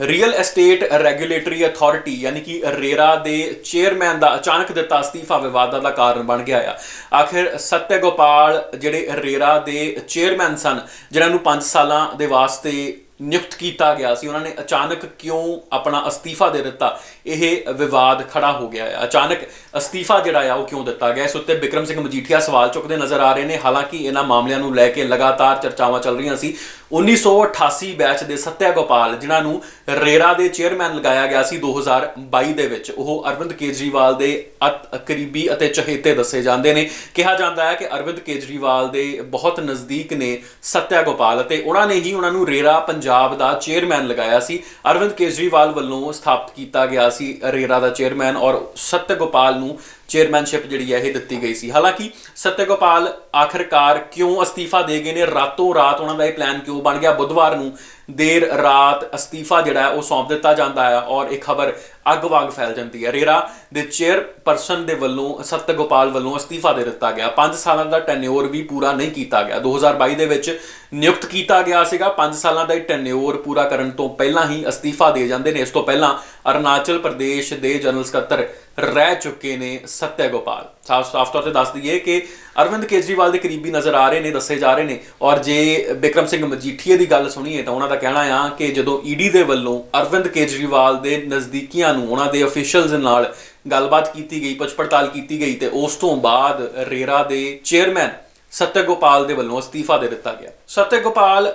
Real estate regulatory authority ਯਾਨੀ ਕਿ RERA ਦੇ ਚੇਅਰਮੈਨ ਦਾ ਅਚਾਨਕ ਦਿੱਤਾ ਅਸਤੀਫਾ ਵਿਵਾਦਾਂ ਦਾ ਕਾਰਨ ਬਣ ਗਿਆ ਆ। ਆਖਿਰ ਸਤਿਆ ਗੋਪਾਲ ਜਿਹੜੇ ਰੇਰਾ ਦੇ ਚੇਅਰਮੈਨ ਸਨ, ਜਿਨ੍ਹਾਂ ਨੂੰ 5 ਸਾਲਾਂ ਦੇ ਵਾਸਤੇ ਨਿਯੁਕਤ ਕੀਤਾ ਗਿਆ ਸੀ, ਉਹਨਾਂ ਨੇ ਅਚਾਨਕ ਕਿਉਂ ਆਪਣਾ ਅਸਤੀਫਾ ਦੇ ਦਿੱਤਾ? ਇਹ ਵਿਵਾਦ ਖੜਾ ਹੋ ਗਿਆ ਹੈ ਅਚਾਨਕ ਅਸਤੀਫਾ ਜਿਹੜਾ ਆ ਉਹ ਕਿਉਂ ਦਿੱਤਾ ਗਿਆ? ਇਸ ਉੱਤੇ ਬਿਕਰਮ ਸਿੰਘ ਮਜੀਠੀਆ ਸਵਾਲ ਚੁੱਕਦੇ ਨਜ਼ਰ ਆ ਰਹੇ ਨੇ। ਹਾਲਾਂਕਿ ਇਹਨਾਂ ਮਾਮਲਿਆਂ ਨੂੰ ਲੈ ਕੇ ਲਗਾਤਾਰ ਚਰਚਾਵਾਂ ਚੱਲ ਰਹੀਆਂ ਸੀ। 1988 ਬੈਚ ਦੇ ਸਤਿਆ ਗੋਪਾਲ ਜਿਨ੍ਹਾਂ ਨੂੰ ਰੇਰਾ ਦੇ ਚੇਅਰਮੈਨ ਲਗਾਇਆ ਗਿਆ ਸੀ 2022 ਦੇ ਵਿੱਚ, ਉਹ ਅਰਵਿੰਦ ਕੇਜਰੀਵਾਲ ਦੇ ਅਤ, ਕਰੀਬੀ ਅਤੇ ਚਹੇਤੇ ਦੱਸੇ ਜਾਂਦੇ ਨੇ। ਕਿਹਾ ਜਾਂਦਾ ਹੈ ਕਿ ਅਰਵਿੰਦ ਕੇਜਰੀਵਾਲ ਦੇ ਬਹੁਤ ਨਜ਼ਦੀਕ ਨੇ ਸਤਿਆ ਗੋਪਾਲ ਅਤੇ ਉਹਨਾਂ ਨੇ ਹੀ ਉਹਨਾਂ ਨੂੰ ਰੇਰਾ ਪੰਜਾਬ ਦਾ ਚੇਅਰਮੈਨ ਲਗਾਇਆ ਸੀ। ਅਰਵਿੰਦ ਕੇਜਰੀਵਾਲ ਵੱਲੋਂ ਸਥਾਪਿਤ ਕੀਤਾ ਗਿਆ ਸੀ ਰੇਰਾ ਦਾ ਚੇਅਰਮੈਨ ਔਰ ਸਤਿਆ ਗੋਪਾਲ ਨੂੰ ਚੇਅਰਮੈਨਸ਼ਿਪ ਜਿਹੜੀ ਹੈ ਇਹ ਦਿੱਤੀ ਗਈ ਸੀ। ਹਾਲਾਂਕਿ ਸਤਿਆ ਗੋਪਾਲ ਆਖਰਕਾਰ ਕਿਉਂ ਅਸਤੀਫਾ ਦੇ ਗਏ ਨੇ? ਰਾਤੋਂ ਰਾਤ ਉਹਨਾਂ ਦਾ ਇਹ ਪਲਾਨ ਕਿਉਂ ਬਣ ਗਿਆ? ਬੁੱਧਵਾਰ ਨੂੰ ਦੇਰ ਰਾਤ ਅਸਤੀਫਾ ਜਿਹੜਾ ਹੈ ਉਹ ਸੌਂਪ ਦਿੱਤਾ ਜਾਂਦਾ ਹੈ ਔਰ ਇਹ ਖਬਰ ਅੱਗ ਵਾਂਗ ਫੈਲ ਜਾਂਦੀ ਹੈ। ਰੇਰਾ ਦੇ ਚੇਅਰਪਰਸਨ ਦੇ ਵੱਲੋਂ ਸਤਿਆ ਗੋਪਾਲ ਵੱਲੋਂ ਅਸਤੀਫਾ ਦੇ ਦਿੱਤਾ ਗਿਆ। 5 ਸਾਲਾਂ ਦਾ ਟੈਨਿਓਰ ਵੀ ਪੂਰਾ ਨਹੀਂ ਕੀਤਾ ਗਿਆ। 2022 ਦੇ ਵਿੱਚ ਨਿਯੁਕਤ ਕੀਤਾ ਗਿਆ ਸੀਗਾ। 5 ਸਾਲਾਂ ਦਾ ਟੈਨਿਓਰ ਪੂਰਾ ਕਰਨ ਤੋਂ ਪਹਿਲਾਂ ਹੀ ਅਸਤੀਫਾ ਦੇ ਜਾਂਦੇ ਨੇ। ਇਸ ਤੋਂ ਪਹਿਲਾਂ ਅਰੁਣਾਚਲ ਪ੍ਰਦੇਸ਼ ਦੇ ਜਨਰਲ ਸਕੱਤਰ ਰਹਿ ਚੁੱਕੇ ਨੇ ਸਤਿਆ ਗੋਪਾਲ। ਸਾਫ਼ ਸਾਫ਼ ਤੌਰ ਤੇ ਦੱਸ ਦਈਏ ਕਿ ਅਰਵਿੰਦ ਕੇਜਰੀਵਾਲ ਦੇ ਕਰੀਬੀ ਨਜ਼ਰ ਆ ਰਹੇ ਨੇ, ਦੱਸੇ ਜਾ ਰਹੇ ਨੇ। ਔਰ ਜੇ ਬਿਕਰਮ ਸਿੰਘ ਮਜੀਠੀਏ ਦੀ ਗੱਲ ਸੁਣੀਏ ਤਾਂ ਉਹਨਾਂ ਦਾ ਕਹਿਣਾ ਆ ਕਿ ਜਦੋਂ ਈਡੀ ਦੇ ਵੱਲੋਂ ਅਰਵਿੰਦ ਕੇਜਰੀਵਾਲ ਦੇ ਨਜ਼ਦੀਕੀਆਂ ਨੂੰ ਉਹਨਾਂ ਦੇ ਅਫੀਸ਼ੀਅਲਸ ਨਾਲ ਗੱਲਬਾਤ ਕੀਤੀ ਗਈ ਪੁੱਛ ਪੜਤਾਲ ਕੀਤੀ ਗਈ ਤੇ ਉਸ ਤੋਂ ਬਾਅਦ ਰੇਰਾ ਦੇ ਚੇਅਰਮੈਨ ਸਤਿਆ ਗੋਪਾਲ ਦੇ ਵੱਲੋਂ ਅਸਤੀਫਾ ਦੇ ਦਿੱਤਾ ਗਿਆ। ਸਤਿਆ ਗੋਪਾਲ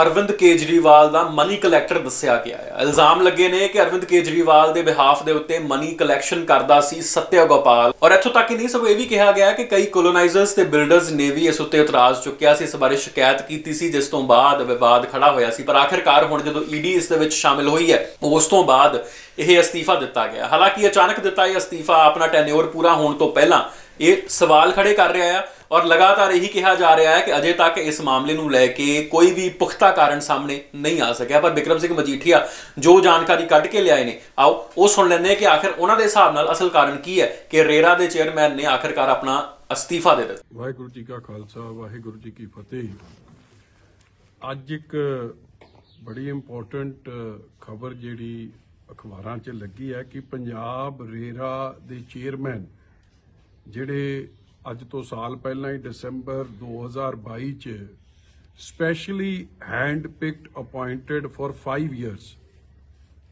ਅਰਵਿੰਦ ਕੇਜਰੀਵਾਲ ਦਾ ਮਨੀ ਕਲੈਕਟਰ ਦੱਸਿਆ ਗਿਆ ਹੈ। ਇਲਜ਼ਾਮ ਲੱਗੇ ਨੇ ਕਿ ਅਰਵਿੰਦ ਕੇਜਰੀਵਾਲ ਦੇ ਬਿਹਾਫ ਦੇ ਉੱਤੇ ਮਨੀ ਕਲੈਕਸ਼ਨ ਕਰਦਾ ਸੀ ਸਤਿਆ ਗੋਪਾਲ। ਔਰ ਇੱਥੋਂ ਤੱਕ ਹੀ ਨਹੀਂ, ਸਗੋਂ ਇਹ ਵੀ ਕਿਹਾ ਗਿਆ ਕਿ ਕਈ ਕੋਲੋਨਾਈਜ਼ਰਸ ਤੇ ਬਿਲਡਰਸ ਨੇ ਵੀ ਇਸ ਉੱਤੇ ਇਤਰਾਜ਼ ਚੁੱਕਿਆ ਸੀ, ਇਸ ਬਾਰੇ ਸ਼ਿਕਾਇਤ ਕੀਤੀ ਸੀ, ਜਿਸ ਤੋਂ ਬਾਅਦ ਵਿਵਾਦ ਖੜਾ ਹੋਇਆ ਸੀ। ਪਰ ਆਖਿਰਕਾਰ ਹੁਣ ਜਦੋਂ ਈਡੀ ਇਸ ਦੇ ਵਿੱਚ ਸ਼ਾਮਿਲ ਹੋਈ ਹੈ, ਉਸ ਤੋਂ ਬਾਅਦ ਇਹ ਅਸਤੀਫਾ ਦਿੱਤਾ ਗਿਆ ਹਾਲਾਂਕਿ ਅਚਾਨਕ ਦਿੱਤਾ ਇਹ ਅਸਤੀਫਾ ਆਪਣਾ ਟੈਨਿਓਰ ਪੂਰਾ ਹੋਣ ਤੋਂ ਪਹਿਲਾਂ ਇਹ ਸਵਾਲ ਖੜੇ ਕਰ ਰਿਹਾ ਹੈ ਔਰ ਲਗਾਤਾਰ ਇਹੀ ਕਿਹਾ ਜਾ ਰਿਹਾ ਹੈ ਕਿ ਅਜੇ ਤੱਕ ਇਸ ਮਾਮਲੇ ਨੂੰ ਲੈ ਕੇ ਕੋਈ ਵੀ ਪੁਖਤਾ ਕਾਰਨ ਸਾਹਮਣੇ ਨਹੀਂ ਆ ਸਕਿਆ। ਪਰ ਬਿਕਰਮ ਸਿੰਘ ਮਜੀਠੀਆ ਜੋ ਜਾਣਕਾਰੀ ਕੱਢ ਕੇ ਲਿਆਏ ਨੇ, ਆਓ ਉਹ ਸੁਣ ਲੈਂਦੇ ਹਾਂ ਕਿ ਆਖਿਰ ਉਹਨਾਂ ਦੇ ਹਿਸਾਬ ਨਾਲ ਅਸਲ ਕਾਰਨ ਕੀ ਹੈ ਕਿ ਰੇਰਾ ਦੇ ਚੇਅਰਮੈਨ ਨੇ ਆਖਿਰਕਾਰ ਆਪਣਾ ਅਸਤੀਫਾ ਦੇ ਦਿੱਤਾ। ਵਾਹਿਗੁਰੂ ਜੀ ਕਾ ਖਾਲਸਾ, ਵਾਹਿਗੁਰੂ ਜੀ ਕੀ ਫਤਿਹ। ਅੱਜ ਇੱਕ ਬੜੀ ਇੰਪੋਰਟੈਂਟ ਖਬਰ ਜਿਹੜੀ ਅਖਬਾਰਾਂ 'ਚ ਲੱਗੀ ਹੈ ਕਿ ਪੰਜਾਬ ਰੇਰਾ ਦੇ ਚੇਅਰਮੈਨ ਜਿਹੜੇ ਅੱਜ ਤੋਂ ਸਾਲ ਪਹਿਲਾਂ ਹੀ ਦਸੰਬਰ 2022 ਚ specially hand picked appointed for 5 years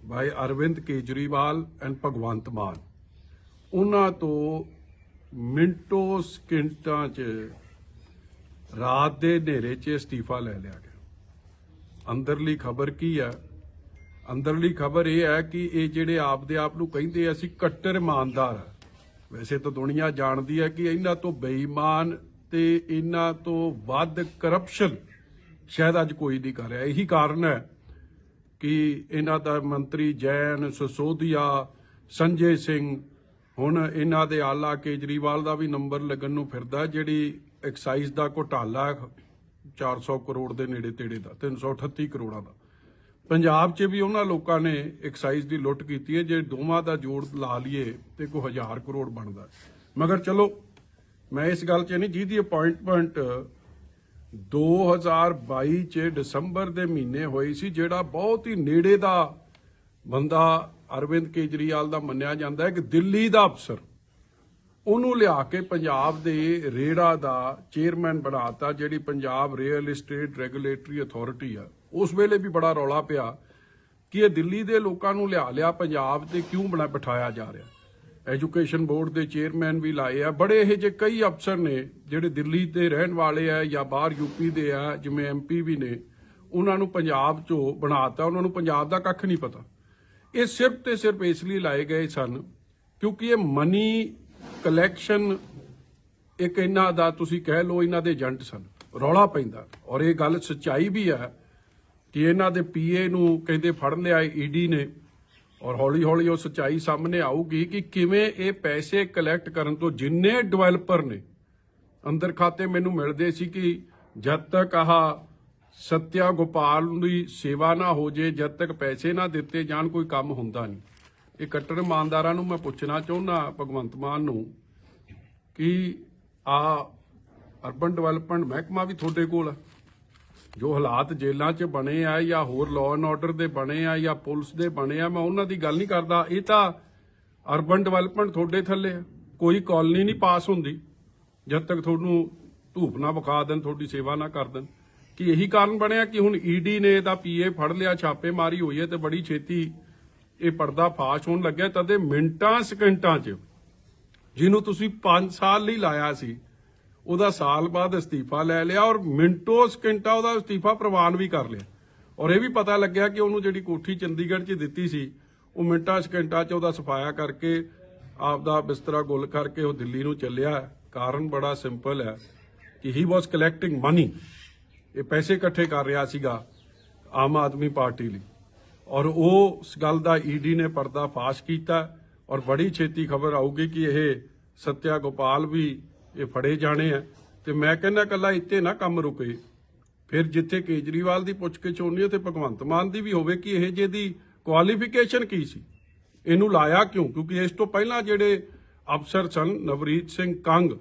by Arvind Kejriwal and Bhagwant Mann ਉਹਨਾਂ ਤੋਂ ਮਿੰਟੋ ਸਕਿੰਟਾਂ 'ਚ ਰਾਤ ਦੇ ਹਨੇਰੇ 'ਚ ਅਸਤੀਫਾ ਲੈ ਲਿਆ ਗਿਆ। ਅੰਦਰਲੀ ਖਬਰ ਕੀ ਹੈ? ਅੰਦਰਲੀ ਖਬਰ ਇਹ ਹੈ ਕਿ ਇਹ ਜਿਹੜੇ ਆਪਦੇ ਆਪ ਨੂੰ ਕਹਿੰਦੇ ਆ, ਅਸੀਂ ਕੱਟਰ ਇਮਾਨਦਾਰ ਆ। ਵੈਸੇ ਤਾਂ ਦੁਨੀਆ ਜਾਣਦੀ ਹੈ ਕਿ ਇਹਨਾਂ ਤੋਂ ਬੇਈਮਾਨ ਤੇ ਇਹਨਾਂ ਤੋਂ ਵੱਧ ਕਰਪਸ਼ਨ ਸ਼ਾਇਦ ਅੱਜ ਕੋਈ ਨਹੀਂ ਕਰ ਰਿਹਾ। ਇਹੀ ਕਾਰਨ ਹੈ ਕਿ ਇਹਨਾਂ ਦਾ ਮੰਤਰੀ ਜੈਨ ਸਸੋਦੀਆ, ਸੰਜੇ ਸਿੰਘ, ਹੁਣ ਇਹਨਾਂ ਦੇ ਆਲਾ ਕੇਜਰੀਵਾਲ ਦਾ ਵੀ ਨੰਬਰ ਲੱਗਣ ਨੂੰ ਫਿਰਦਾ, ਜਿਹੜੀ ਐਕਸਾਈਜ਼ ਦਾ ਘੁਟਾਲਾ 400 ਕਰੋੜ ਦੇ ਨੇੜੇ ਤੇੜੇ ਦਾ 338 ਕਰੋੜਾਂ ਦਾ। ਪੰਜਾਬ 'ਚ ਵੀ ਉਹਨਾਂ ਲੋਕਾਂ ਨੇ ਐਕਸਾਈਜ਼ ਦੀ ਲੁੱਟ ਕੀਤੀ ਹੈ। ਜੇ ਦੋਵਾਂ ਦਾ ਜੋੜ ਲਾ ਲਈਏ ਤੇ ਕੋਈ ਹਜ਼ਾਰ ਕਰੋੜ ਬਣਦਾ ਮਗਰ ਚਲੋ, ਮੈਂ ਇਸ ਗੱਲ 'ਚ ਨਹੀਂ, ਜਿਹਦੀ ਅਪਾਇੰਟਮੈਂਟ 2022 ਚ ਦਸੰਬਰ ਦੇ ਮਹੀਨੇ ਹੋਈ ਸੀ, ਜਿਹੜਾ ਬਹੁਤ ਹੀ ਨੇੜੇ ਦਾ ਬੰਦਾ ਅਰਵਿੰਦ ਕੇਜਰੀਵਾਲ ਦਾ ਮੰਨਿਆ ਜਾਂਦਾ ਹੈ ਕਿ ਦਿੱਲੀ ਦਾ ਅਫਸਰ। ਉਹਨੂੰ ਲਿਆ ਕੇ ਪੰਜਾਬ ਦੇ ਰੇੜਾ ਦਾ ਚੇਅਰਮੈਨ ਬਣਾਤਾ, ਜਿਹੜੀ Punjab real estate regulatory authority ਆ। ਉਸ ਵੇਲੇ ਵੀ ਬੜਾ ਰੌਲਾ ਪਿਆ ਕਿ ਇਹ ਦਿੱਲੀ ਦੇ ਲੋਕਾਂ ਨੂੰ ਲਿਆ ਲਿਆ ਪੰਜਾਬ ਤੇ ਕਿਉਂ ਬਣਾ ਬਿਠਾਇਆ ਜਾ ਰਿਹਾ। ਐਜੂਕੇਸ਼ਨ ਬੋਰਡ ਦੇ ਚੇਅਰਮੈਨ ਵੀ ਲਾਏ ਆ। ਬੜੇ ਇਹ ਜੇ ਕਈ ਅਫਸਰ ਨੇ ਜਿਹੜੇ ਦਿੱਲੀ ਦੇ ਰਹਿਣ ਵਾਲੇ ਆ ਜਾਂ ਬਾਹਰ ਯੂਪੀ ਦੇ ਆ, ਜਿਵੇਂ ਐਮਪੀ ਵੀ ਨੇ, ਉਹਨਾਂ ਨੂੰ ਪੰਜਾਬ ਚੋਂ ਬਣਾਤਾ। ਉਹਨਾਂ ਨੂੰ ਪੰਜਾਬ ਦਾ ਕੱਖ ਨਹੀਂ ਪਤਾ। ਇਹ ਸਿਰਫ ਤੇ ਸਿਰਫ ਇਸ ਲਈ ਲਾਏ ਗਏ ਸਨ ਕਿਉਂਕਿ ਇਹ ਮਨੀ ਕਲੈਕਸ਼ਨ ਇੱਕ ਇਹਨਾਂ ਦਾ ਤੁਸੀਂ ਕਹਿ ਲਓ, ਇਹਨਾਂ ਦੇ ਏਜੰਟ ਸਨ। ਰੌਲਾ ਪੈਂਦਾ। ਔਰ ਇਹ ਗੱਲ ਸੱਚਾਈ ਵੀ ਹੈ ਕਿ ਇਹਨਾਂ ਦੇ ਪੀਏ ਨੂੰ ਕਹਿੰਦੇ ਫੜ ਲਿਆ ਈਡੀ ਨੇ ਔਰ ਹੌਲੀ ਹੌਲੀ ਉਹ ਸੱਚਾਈ ਸਾਹਮਣੇ ਆਊਗੀ ਕਿ ਕਿਵੇਂ ਇਹ ਪੈਸੇ ਕਲੈਕਟ ਕਰਨ ਤੋਂ ਜਿੰਨੇ ਡਿਵੈਲਪਰ ਨੇ, ਅੰਦਰ ਖਾਤੇ ਮੈਨੂੰ ਮਿਲਦੇ ਸੀ ਕਿ ਜਦ ਤੱਕ ਆਹ ਸਤਿਆ ਗੋਪਾਲ ਦੀ ਸੇਵਾ ਨਾ ਹੋ ਜੇ, ਜਦ ਤੱਕ ਪੈਸੇ ਨਾ ਦਿੱਤੇ ਜਾਣ, ਕੋਈ ਕੰਮ ਹੁੰਦਾ ਨਹੀਂ। ਇਹ ਕੱਟੜ ਇਮਾਨਦਾਰਾਂ ਨੂੰ ਮੈਂ ਪੁੱਛਣਾ ਚਾਹੁੰਦਾ, ਭਗਵੰਤ ਮਾਨ ਨੂੰ, ਕਿ ਆ ਅਰਬਨ ਡਿਵੈਲਪਮੈਂਟ ਮਹਿਕਮਾ ਵੀ ਤੁਹਾਡੇ ਕੋਲ ਹੈ ਜੋ ਹਾਲਾਤ ਜੇਲ੍ਹਾਂ 'ਚ ਬਣੇ ਆ ਜਾਂ ਹੋਰ ਲਾਅ ਐਂਡ ਆਰਡਰ ਦੇ ਬਣੇ ਆ ਜਾਂ ਪੁਲਿਸ ਦੇ ਬਣੇ ਆ, ਮੈਂ ਉਹਨਾਂ ਦੀ ਗੱਲ ਨਹੀਂ ਕਰਦਾ। ਇਹ ਤਾਂ ਅਰਬਨ ਡਿਵੈਲਪਮੈਂਟ ਤੁਹਾਡੇ ਥੱਲੇ ਆ। ਕੋਈ ਕਾਲਨੀ ਨਹੀਂ ਪਾਸ ਹੁੰਦੀ। ਜਦ ਤੱਕ ਤੁਹਾਨੂੰ ਧੂਪ ਨਾ ਵਿਖਾ ਦੇਣ, ਤੁਹਾਡੀ ਸੇਵਾ ਨਾ ਕਰ ਦੇਣ। ਕਿ ਇਹੀ ਕਾਰਨ ਬਣਿਆ ਕਿ ਹੁਣ ਈਡੀ ਨੇ ਇਹਦਾ ਪੀਏ ਫੜ ਲਿਆ ਛਾਪੇਮਾਰੀ ਹੋਈ ਹੈ ਤੇ ਬੜੀ ਛੇਤੀ ਇਹ ਪਰਦਾ ਫਾਸ਼ ਹੋਣ ਲੱਗਿਆ। ਤਦੇ ਮਿੰਟਾਂ, ਸਕਿੰਟਾਂ 'ਚ ਜਿਹਨੂੰ ਤੁਸੀਂ 5 ਸਾਲ ਲਈ ਲਾਇਆ ਸੀ ਉਹਦਾ ਸਾਲ ਬਾਅਦ ਅਸਤੀਫਾ ਲੈ ਲਿਆ ਔਰ ਮਿੰਟੋ ਸਕਿੰਟਾ ਉਹਦਾ ਅਸਤੀਫਾ ਪ੍ਰਵਾਨ ਵੀ ਕਰ ਲਿਆ। ਔਰ ਇਹ ਵੀ ਪਤਾ ਲੱਗਿਆ ਕਿ ਉਹਨੂੰ ਜਿਹੜੀ ਕੋਠੀ ਚੰਡੀਗੜ੍ਹ 'ਚ ਦਿੱਤੀ ਸੀ, ਉਹ ਮਿੰਟਾਂ ਸਕਿੰਟਾਂ 'ਚ ਉਹਦਾ ਸਫਾਇਆ ਕਰਕੇ ਆਪਦਾ ਬਿਸਤਰਾ ਗੁੱਲ ਕਰਕੇ ਉਹ ਦਿੱਲੀ ਨੂੰ ਚੱਲਿਆ। ਕਾਰਨ ਬੜਾ ਸਿੰਪਲ ਹੈ ਕਿ ਹੀ ਵਾਸ ਕਲੈਕਟਿੰਗ ਮਨੀ ਇਹ ਪੈਸੇ ਇਕੱਠੇ ਕਰ ਰਿਹਾ ਸੀਗਾ ਆਮ ਆਦਮੀ ਪਾਰਟੀ ਲਈ। ਔਰ ਉਹ ਉਸ ਗੱਲ ਦਾ ਈਡੀ ਨੇ ਪਰਦਾ ਫਾਸ਼ ਕੀਤਾ ਔਰ ਬੜੀ ਛੇਤੀ ਖਬਰ ਆਊਗੀ ਕਿ ਇਹ ਸਤਿਆ ਗੋਪਾਲ ਵੀ ਇਹ ਫੜੇ ਜਾਣੇ ਆ। ਤੇ ਮੈਂ ਕਹਿੰਦਾ ਕੱਲਾ ਇੱਥੇ ਨਾ ਕੰਮ ਰੁਕੇ। ਫਿਰ ਜਿੱਥੇ ਕੇਜਰੀਵਾਲ ਦੀ ਪੁੱਛਗਿੱਛ ਕੇ ਚੋਣੀ ਹੈ ਤੇ ਭਗਵੰਤ ਮਾਨ ਦੀ ਵੀ ਹੋਵੇ ਕਿ ਇਹ ਜਿਹਦੀ ਕੁਆਲੀਫਿਕੇਸ਼ਨ ਕੀ ਸੀ? ਇਹਨੂੰ ਲਾਇਆ ਕਿਉਂ? ਕਿਉਂਕਿ ਇਸ ਤੋਂ ਪਹਿਲਾਂ ਜਿਹੜੇ ਅਫਸਰ ਸਨ ਨਵਰੀਤ ਸਿੰਘ ਕੰਗ,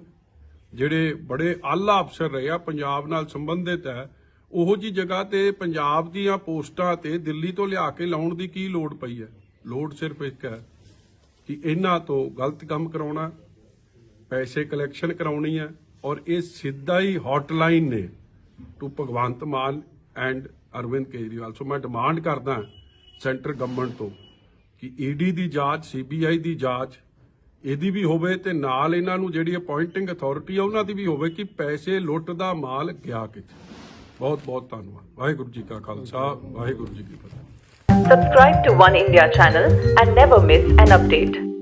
ਜਿਹੜੇ ਬੜੇ ਆਲਾ ਅਫਸਰ ਰਹੇ ਆ ਪੰਜਾਬ ਨਾਲ ਸੰਬੰਧਿਤ ਹੈ, ਉਹੋ ਜੀ ਜਗ੍ਹਾ ਤੇ ਪੰਜਾਬ ਦੀਆਂ ਪੋਸਟਾਂ ਤੇ ਦਿੱਲੀ ਤੋਂ ਲਿਆ ਕੇ ਲਾਉਣ ਦੀ ਕੀ ਲੋੜ ਪਈ ਹੈ? ਲੋੜ ਸਿਰਫ ਇੱਕ ਹੈ ਕਿ ਇਹਨਾਂ ਤੋਂ ਗਲਤ ਕੰਮ ਕਰਾਉਣਾ ਪੈਸੇ ਕਲੈਕਸ਼ਨ ਕਰਾਉਣੀ ਹੈ ਔਰ ਇਹ ਸਿੱਧਾ ਹੀ ਹੌਟਲਾਈਨ ਨੇ to Bhagwant Mann and Arvind Kejriwal. So ਮੈਂ ਡਿਮਾਂਡ ਕਰਦਾ ਸੈਂਟਰ ਗਵਰਨਮੈਂਟ ਤੋਂ ਕਿ ਈਡੀ ਦੀ ਜਾਂਚ ਸੀਬੀਆਈ ਦੀ ਜਾਂਚ, ਇਹਦੀ ਵੀ ਹੋਵੇ ਤੇ ਨਾਲ ਇਹਨਾਂ ਨੂੰ ਜਿਹੜੀ ਅਪਾਇੰਟਿੰਗ ਅਥਾਰਟੀ ਆ, ਉਹਨਾਂ ਦੀ ਵੀ ਹੋਵੇ ਕਿ ਪੈਸੇ ਲੁੱਟ ਦਾ ਮਾਲ ਗਿਆ ਕਿੱਥੇ। ਬਹੁਤ ਬਹੁਤ ਧੰਨਵਾਦ। ਵਾਹਿਗੁਰੂ ਜੀ ਕਾ ਖਾਲਸਾ, ਵਾਹਿਗੁਰੂ ਜੀ ਕੀ ਫਤਿਹ। Subscribe to One India channel and never miss an update.